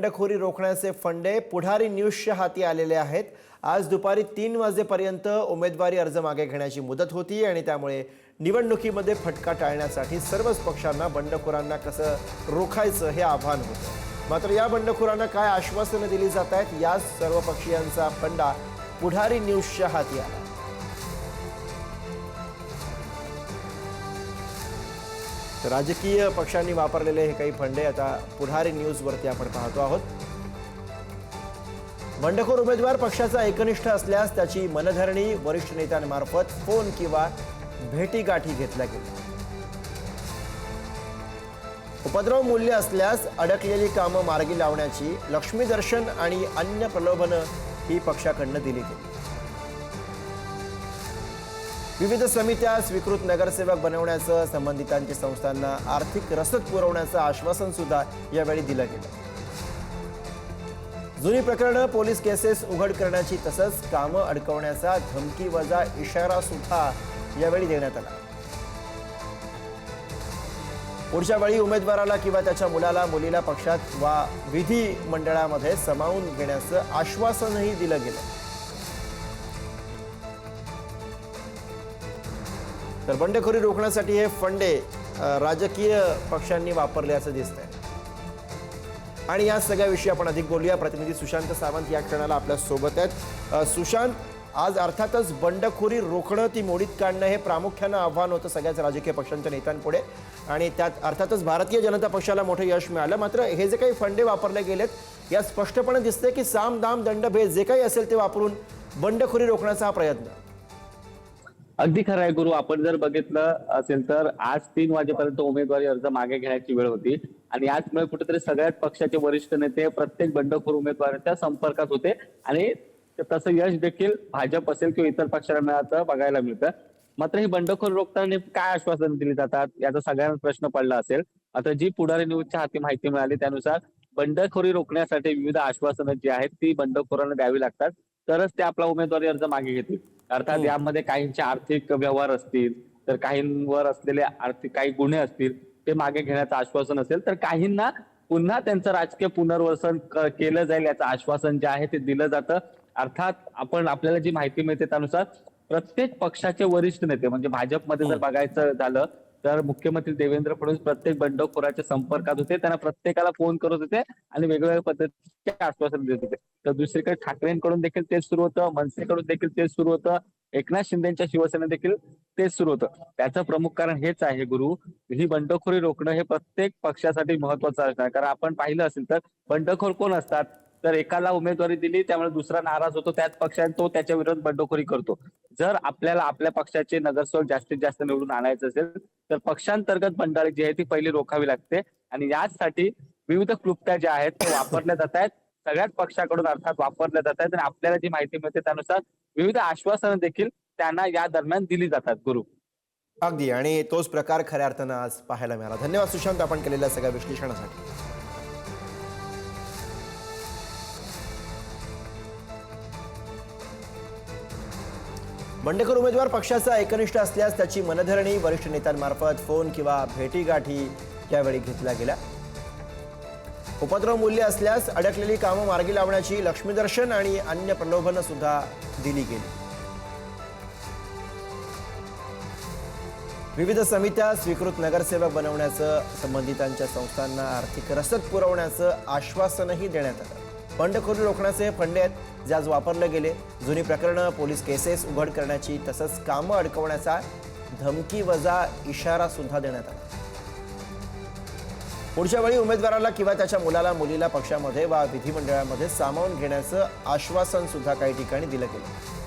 बंडखोरी रोखण्याचे फंडे पुढारी न्यूजच्या हाती आलेले आहेत. आज दुपारी तीन वाजेपर्यंत उमेदवारी अर्ज मागे घेण्याची मुदत होती आणि त्यामुळे निवडणुकीमध्ये फटका टाळण्यासाठी सर्वच पक्षांना बंडखोरांना कसं रोखायचं हे आव्हान होतं. मात्र या बंडखोरांना काय आश्वासनं दिली जात आहेत या सर्व पक्षीयांचा फंडा पुढारी न्यूजच्या हाती आला. तर राजकीय पक्षांनी वापरलेले हे काही फंडे आता पुढारी न्यूजवरती आपण पाहतो आहोत. बंडखोर उमेदवार पक्षाचा एकनिष्ठ असल्यास त्याची मनधरणी वरिष्ठ नेत्यांमार्फत फोन किंवा भेटीगाठी घेतल्या गेल्या. उपद्रव मूल्य असल्यास अडकलेली कामं मार्गी लावण्याची लक्ष्मी दर्शन आणि अन्य प्रलोभनं ही पक्षाकडनं दिली गेली. विविध समित्या स्वीकृत नगरसेवक बनवण्याचं संबंधितांची संस्थांना आर्थिक रसद पुरवण्याचं आश्वासन सुद्धा यावेळी दिलं गेलं. जुनी प्रकरणं पोलीस केसेस उघड करण्याची तसंच कामं अडकवण्याचा धमकी वजा इशारा सुद्धा यावेळी देण्यात आला. पुढच्या वेळी उमेदवाराला किंवा त्याच्या मुलाला मुलीला पक्षात वा विधी मंडळामध्ये सामावून घेण्याचं आश्वासनही दिलं गेलं. तर बंडखोरी रोखण्यासाठी हे फंडे राजकीय पक्षांनी वापरले असं दिसतंय. आणि या सगळ्याविषयी आपण अधिक बोलूया. प्रतिनिधी सुशांत सावंत या क्षणाला आपल्यासोबत आहेत. सुशांत आज अर्थातच बंडखोरी रोखणं ती मोडीत काढणं हे प्रामुख्यानं आव्हान होतं सगळ्याच राजकीय पक्षांच्या नेत्यांपुढे. आणि त्यात अर्थातच भारतीय जनता पक्षाला मोठं यश मिळालं. मात्र हे जे काही फंडे वापरले गेलेत या स्पष्टपणे दिसते की साम दाम दंडभेद जे काही असेल ते वापरून बंडखोरी रोखण्याचा हा प्रयत्न. अगदी खरं आहे गुरु. आपण जर बघितलं असेल तर आज तीन वाजेपर्यंत उमेदवारी अर्ज मागे घेण्याची वेळ होती. आणि याचमुळे कुठेतरी सगळ्याच पक्षाचे वरिष्ठ नेते प्रत्येक बंडखोर उमेदवाराच्या संपर्कात होते. आणि तसं यश देखील भाजप असेल किंवा इतर पक्षांना बघायला मिळतं. मात्र ही बंडखोर रोखताना काय आश्वासन दिली जातात याचा सगळ्यांना प्रश्न पडला असेल. आता जी पुढारी न्यूजच्या हाती माहिती मिळाली त्यानुसार बंडखोरी रोखण्यासाठी विविध आश्वासनं जी आहेत ती बंडखोरांना द्यावी लागतात. तरच ते आपला उमेदवारी अर्ज मागे घेतील. अर्थात यामध्ये काहींचे आर्थिक व्यवहार असतील तर काहींवर असलेले आर्थिक काही गुन्हे असतील ते मागे घेण्याचं आश्वासन असेल तर काहींना पुन्हा त्यांचं राजकीय पुनर्वसन केलं जाईल याचं आश्वासन जे आहे ते दिलं जातं. अर्थात आपण आपल्याला जी माहिती मिळते त्यानुसार प्रत्येक पक्षाचे वरिष्ठ नेते म्हणजे भाजपमध्ये जर बघायचं झालं तर मुख्यमंत्री देवेंद्र फडणवीस प्रत्येक बंडखोराच्या संपर्कात होते. त्यांना प्रत्येकाला फोन करत होते आणि वेगवेगळ्या पद्धतीचे आश्वासन देत होते. तर दुसरीकडे ठाकरेंकडून देखील तेच सुरू होतं मनसेकडून देखील तेच सुरू होतं एकनाथ शिंदेच्या शिवसेना देखील तेच सुरू होतं. त्याचं प्रमुख कारण हेच आहे गुरु ही बंडखोरी रोखणं हे प्रत्येक पक्षासाठी महत्वाचं असणार. कारण आपण पाहिलं असेल तर बंडखोर कोण असतात? तर एकाला उमेदवारी दिली त्यामुळे दुसरा नाराज होतो त्याच पक्षाने तो त्याच्या विरोधात बंडखोरी करतो. जर आपल्याला आपल्या पक्षाचे नगरसेवक जास्तीत जास्त निवडून आणायचं असेल तर पक्षांतर्गत मंडळी जी आहे ती पहिली रोखावी लागते. आणि याचसाठी विविध क्लुप्त्या ज्या आहेत त्या वापरल्या जात आहेत. सगळ्याच पक्षाकडून अर्थात वापरल्या जात आहेत. आणि आपल्याला जी माहिती मिळते त्यानुसार विविध आश्वासनं देखील त्यांना या दरम्यान दिली जातात गुरु. अगदी. आणि तोच प्रकार खऱ्या अर्थानं आज पाहायला मिळाला. धन्यवाद सुशांत आपण केलेल्या सगळ्या विश्लेषणासाठी. बंडेकर उमेदवार पक्षाचा एकनिष्ठ असल्यास त्याची मनधरणी वरिष्ठ नेत्यांमार्फत फोन किंवा भेटीगाठी यावेळी घेतल्या गेल्या. उपद्रव मूल्य असल्यास अडकलेली कामं मार्गी लावण्याची लक्ष्मीदर्शन आणि अन्य प्रलोभनं सुद्धा दिली गेली. विविध समित्या स्वीकृत नगरसेवक बनवण्याचं संबंधितांच्या संस्थांना आर्थिक रसद पुरवण्याचं आश्वासनही देण्यात आलं. बंडखोरी रोखण्याचे हे फंडे आहेत जे आज वापरले गेले. जुनी प्रकरणं पोलीस केसेस उघड करण्याची तसंच कामं अडकवण्याचा धमकी वजा इशारा सुद्धा देण्यात आला. पुढच्या वेळी उमेदवाराला किंवा त्याच्या मुलाला मुलीला पक्षामध्ये वा विधिमंडळामध्ये सामावून घेण्याचं आश्वासन सुद्धा काही ठिकाणी दिलं गेलं.